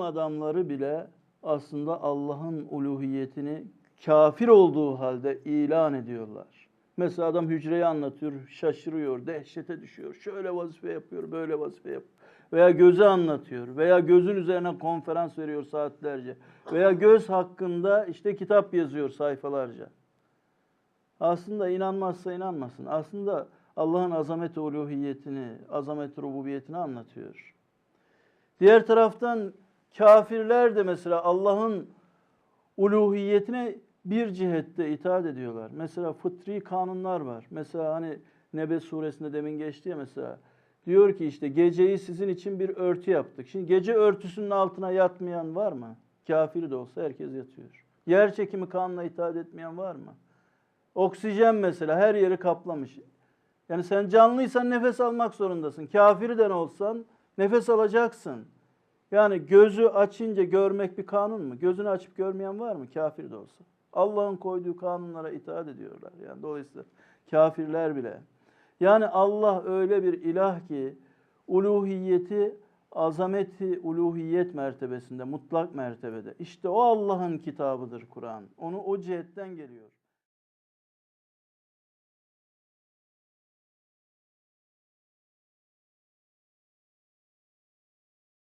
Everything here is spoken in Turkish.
adamları bile aslında Allah'ın uluhiyetini kafir olduğu halde ilan ediyorlar. Mesela adam hücreyi anlatıyor, şaşırıyor, dehşete düşüyor. Şöyle vazife yapıyor, böyle vazife yapıyor. Veya gözü anlatıyor veya gözün üzerine konferans veriyor saatlerce. Veya göz hakkında işte kitap yazıyor sayfalarca. Aslında inanmazsa inanmasın. Aslında Allah'ın azamet uluhiyetini, azamet rububiyetini anlatıyor. Diğer taraftan kafirler de mesela Allah'ın uluhiyetine bir cihette itaat ediyorlar. Mesela fıtri kanunlar var. Mesela hani Nebe suresinde demin geçti ya mesela. Diyor ki işte geceyi sizin için bir örtü yaptık. Şimdi gece örtüsünün altına yatmayan var mı? Kafir de olsa herkes yatıyor. Yer çekimi kanuna itaat etmeyen var mı? Oksijen mesela her yeri kaplamış. Yani sen canlıysan nefes almak zorundasın. Kafirden olsan nefes alacaksın. Yani gözü açınca görmek bir kanun mu? Gözünü açıp görmeyen var mı? Kafir de olsa. Allah'ın koyduğu kanunlara itaat ediyorlar. Yani dolayısıyla kafirler bile. Yani Allah öyle bir ilah ki uluhiyeti azameti uluhiyet mertebesinde, mutlak mertebede. İşte o Allah'ın kitabıdır Kur'an. Onu o cihetten geliyor.